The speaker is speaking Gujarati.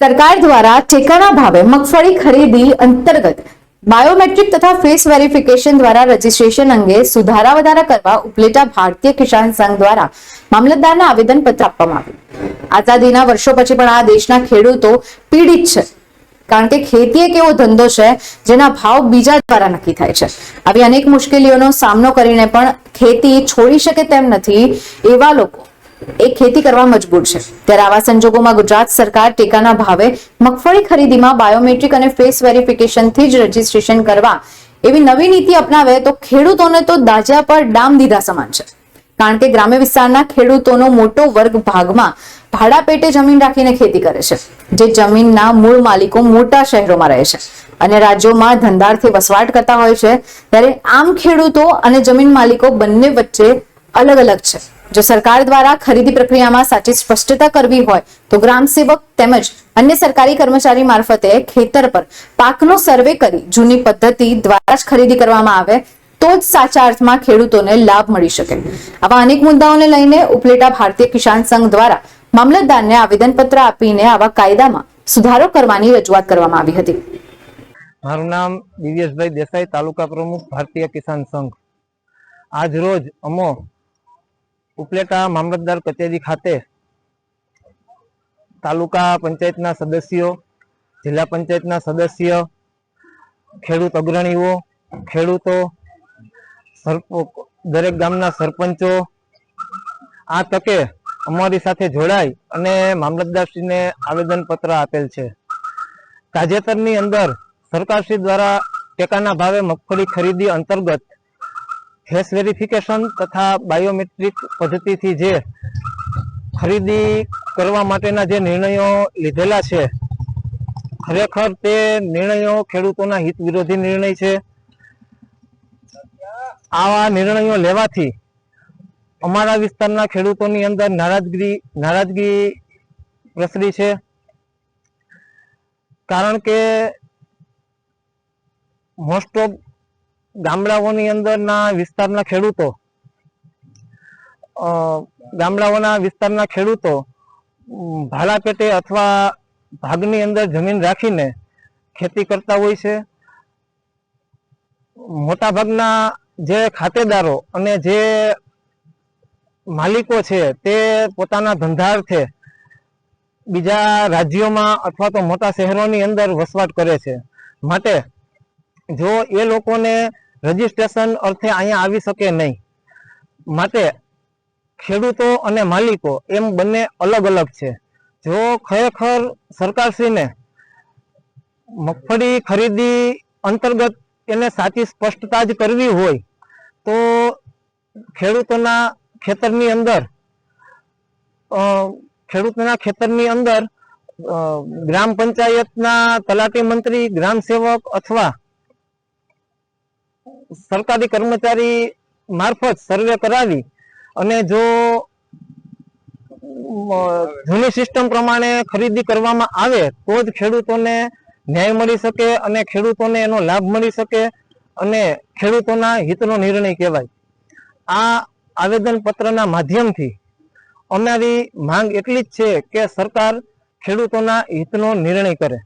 સરકાર દ્વારા ટેકાના ભાવે મગફળી ખરીદી અંતર્ગત બાયોમેટ્રિક તથા ફેસ વેરિફિકેશન દ્વારા રજીસ્ટ્રેશન અંગે સુધારા વધારા કરવા ઉપલેટા ભારતીય કિસાન સંઘ દ્વારા મામલતદારને આવેદનપત્ર આપવામાં આવ્યું. આઝાદીના વર્ષો પછી પણ આ દેશના ખેડૂતો પીડિત છે, કારણ કે ખેતી એક એવો ધંધો છે, જેના ભાવ બીજા દ્વારા નક્કી થાય છે. આવી અનેક મુશ્કેલીઓનો સામનો કરીને પણ ખેતી છોડી શકે તેમ નથી એવા લોકો એ ખેતી કરવા મજબૂર છે. ત્યારે આવા સંજોગોમાં ગુજરાત સરકાર ટેકાના ભાવે મગફળી ખરીદીમાં બાયોમેટ્રિક અને ફેસ વેરિફિકેશનથી જ રજીસ્ટ્રેશન કરવા એવી નવી નીતિ અપનાવે તો ખેડૂતોને તો દાજા પર ડામ દીધા સમાન છે. કારણ કે ગ્રામ્ય વિસ્તારના ખેડૂતોનો મોટો વર્ગ ભાગમાં ભાડા પેટે જમીન રાખીને ખેતી કરે છે, જે જમીનના મૂળ માલિકો મોટા શહેરોમાં રહે છે અને રાજ્યોમાં ધંધારથી વસવાટ કરતા હોય છે, ત્યારે આમ ખેડૂતો અને જમીન માલિકો બંને વચ્ચે અલગ અલગ છે. જો સરકાર દ્વારા ખરીદી પ્રક્રિયામાં સાચી સ્પષ્ટતા કરવી હોય, તો ગ્રામ સેવક તેમજ અન્ય સરકારી કર્મચારી મારફતે ખેતર પર પાકનો સર્વે કરી જૂની પદ્ધતિ દ્વારા જ ખરીદી કરવામાં આવે, તો જ સાચા અર્થમાં ખેડૂતોને લાભ મળી શકે. આવા અનેક મુદ્દાઓને લઈને ઉપલેટા ભારતીય કિસાન સંઘ દ્વારા મામલતદારને આવેદનપત્ર આપીને આવા કાયદામાં સુધારો કરવાની રજૂઆત કરવામાં આવી હતી. મારું નામ દિવ્યેશભાઈ દેસાઈ, તાલુકા પ્રમુખ ભારતીય કિસાન સંઘ. આજ રોજ અમો ઉપલેટા મામલતદાર કચેરી ખાતે તાલુકા પંચાયતના સદસ્યો, જિલ્લા પંચાયતના સદસ્ય, ખેડૂત અગ્રણીઓ, ખેડૂતો દરેક ગામના સરપંચો આ તકે અમારી સાથે જોડાઈ અને મામલતદારશ્રીને આવેદનપત્ર આપેલ છે. તાજેતરની અંદર સરકારશ્રી દ્વારા ટેકાના ભાવે મગફળી ખરીદી અંતર્ગત ફેસ વેરિફિકેશન તથા બાયોમેટ્રિક પદ્ધતિથી જે ખરીદી કરવા માટેના જે નિર્ણયો લીધેલા છે, ખરેખર તે નિર્ણયો ખેડૂતોના હિત વિરોધી નિર્ણય છે. આવા નિર્ણયો લેવાથી અમારા વિસ્તારના ખેડૂતોની અંદર નારાજગી નારાજગી પ્રસરી છે. કારણ કે મોસ્ટ ઓફ ગામડાઓની અંદરના વિસ્તારના ખેડૂતો ગામડાઓના વિસ્તારના ખેડૂતો ભાડા પેટે અથવા ભાગની અંદર જમીન રાખીને ખેતી કરતા હોય છે. મોટાભાગના જે ખાતેદારો અને જે માલિકો છે તે પોતાના ધંધાર્થે બીજા રાજ્યોમાં અથવા તો મોટા શહેરોની અંદર વસવાટ કરે છે. માટે જો એ લોકોને રજીસ્ટ્રેશન અર્થે અહીંયા આવી શકે નહીં. માટે ખેડૂતો અને માલિકો એમ બંને અલગ અલગ છે. જો ખરેખર સરકારશ્રીને મગફળી ખરીદી અંતર્ગત એને સાચી સ્પષ્ટતા જ કરવી હોય, તો ખેડૂતોના ખેતરની અંદર ખેડૂતોના ખેતરની અંદર ગ્રામ પંચાયતના તલાટી મંત્રી, ગ્રામ સેવક અથવા સરકારી કર્મચારી મારફત સર્વે કરાવી અને જો જૂની સિસ્ટમ પ્રમાણે ખરીદી કરવામાં આવે તો જ ખેડૂતોને ન્યાય મળી શકે અને ખેડૂતોને એનો લાભ મળી શકે અને ખેડૂતોના હિતનો નિર્ણય કહેવાય. આ આવેદન પત્રના માધ્યમથી અમારી માંગ એટલી જ છે કે સરકાર ખેડૂતોના હિતનો નિર્ણય કરે.